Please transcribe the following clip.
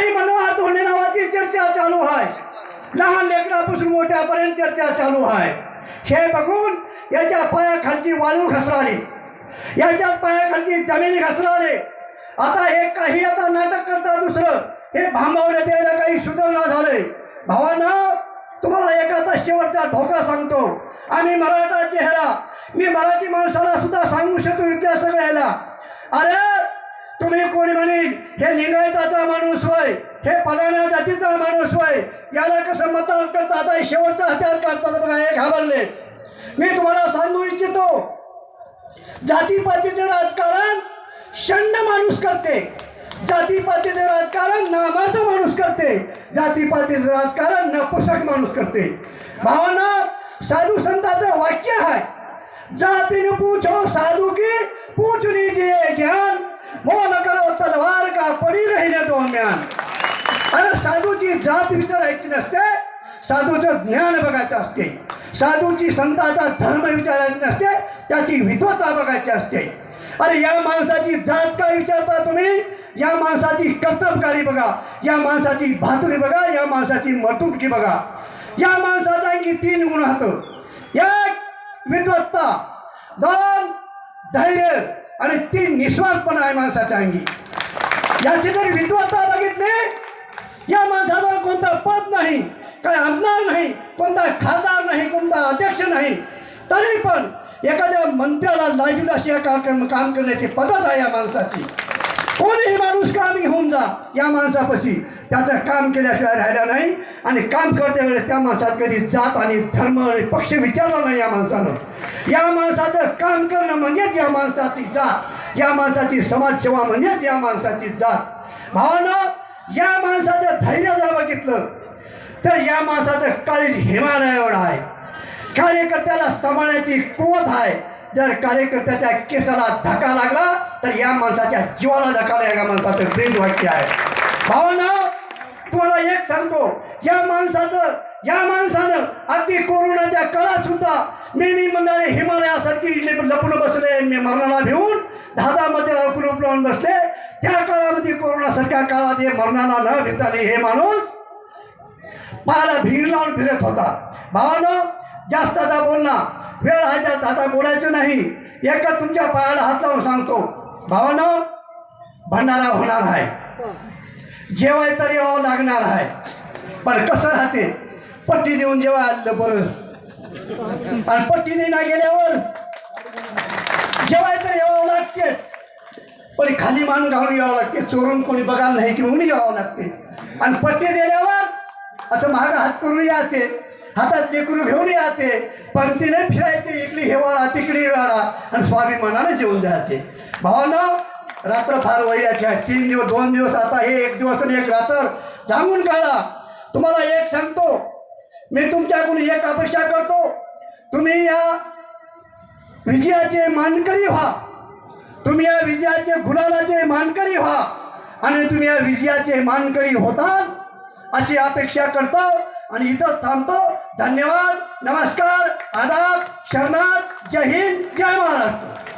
कुठलाही मनोहर धोंडे नावाची चर्चा चालू आहे. लहान लेकरापासून मोठ्यापर्यंत चर्चा चालू आहे. हे बघून याच्या पायाखालची वाळू घसराली. याच्या पायाखालची जमीन घसराली. आता हे काही आता नाटक करता दुसरं. हे भांबावले द्यायला काही सुधारणा झाले. भावांना तुम्हाला एखादा शेवटचा धोका सांगतो. आम्ही मराठा चेहरा. मी मराठी माणसाला सुद्धा सांगू शकतो इतिहास सगळ्याला. अरे तुम्ही कोणी म्हणेल हे लिंगायताचा माणूस होय हे पलाण्या जातीचा माणूस होय याला कसं मतदान करता? आता हे शेवटचा हत्यार करतात बघा हे घाबरले. मी तुम्हाला सांगू इच्छितो जातीपातीचे राजकारण शंड माणूस करते. जातीपातीचे राजकारण नामर्द माणूस करते. जातीपातीचे राजकारण नपुसक माणूस करते. भावना साधू संतांचं वाक्य आहे जातीने पूछो साधू की पूछ लीजिए ज्ञान राहिल्या पडी ज्ञान अरे साधूची जात विचारायची नसते साधूचं ज्ञान बघायचं असते. साधूची संताचा धर्म विचारायची नसते त्याची विद्वत्ता बघायची असते. अरे या माणसाची जात काय विचारता तुम्ही? या माणसाची कर्तबकारी बघा. या माणसाची भातुरी बघा. या माणसाची मर्तुटकी बघा. या माणसाचा आणखी तीन गुण आहेत. एक विद्वत्ता. दोन धैर्य. आणि तीन निस्वार्थपणा आहे माणसाच्या अंगी याची जर विद्वत्ता बघितली या माणसाजवळ कोणता पद नाही काय आमदार नाही कोणता खासदार नाही कोणता अध्यक्ष नाही तरी पण एखाद्या मंत्र्याला लाईव्ह अशी या काम काम करण्याची पद्धत आहे या माणसाची. कोणीही माणूस काम होऊन जा या माणसापाशी. त्याचं काम केल्याशिवाय राहिला नाही आणि काम करते वेळेस त्या माणसात कधी जात आणि धर्म आणि पक्ष विचारला नाही या माणसानं. या माणसाचं काम करणं म्हणजेच या माणसाची जात. या माणसाची समाजसेवा म्हणजेच या माणसाची जात. भावानं या माणसाचं धैर्य जर बघितलं तर या माणसाचं काळीज हिमालयावर आहे. कार्यकर्त्याला सांभाळण्याची कुवत आहे. जर कार्यकर्त्याच्या केसाला धक्का लागला तर या माणसाच्या जीवाला धक्का या माणसाचं ब्रेज वाक्य आहे. भावानं तुम्हाला एक सांगतो या माणसाचं या माणसानं अगदी कोरोनाच्या काळात सुद्धा मी मी म्हणाले हिमालयासारखी ले- लपून बसले मी मरणाला भिवून धादामध्ये लपून लावून बसले त्या काळामध्ये कोरोनासारख्या काळात हे मरणाला न भिताने हे माणूस पायाला भीर लावून फिरत होता. भावानं जास्त आता बोलना वेळ हा जास्त. आता बोलायचं नाही. एका तुमच्या पायाला हात लावून सांगतो. भावानं भंडारा होणार आहे. जेवाय तर यावं लागणार आहे. पण कसं राहते? पट्टी देऊन जेव्हा आलं बरं. आणि पट्टी देणार गेल्यावर जेवाय तर पण खाली मान घालून यावं लागते चोरून कोणी बघायला नाही की म्हणून यावं लागते. आणि पट्टी दिल्यावर असं महाग हात करून याते हातात लेकरू घेऊन याते पंक्तीने फिरायचे इकडे हेवाळा तिकडे वाळा आणि स्वाभिमानाने जेवून जाते भावना रात्र फार वयाची आहे तीन दिवस दोन दिवस आता हे एक दिवस आणि एक रात्र. जागून काढा. तुम्हाला एक सांगतो मी तुमच्याकडून एक अपेक्षा करतो. तुम्ही या विजयाचे मानकरी व्हा. तुम्ही या विजयाचे गुलालाचे मानकरी व्हा. आणि तुम्ही या विजयाचे मानकरी होतात अशी अपेक्षा करतो आणि इथंच थांबतो. धन्यवाद नमस्कार आदाब शरणात जय हिंद जय महाराष्ट्र.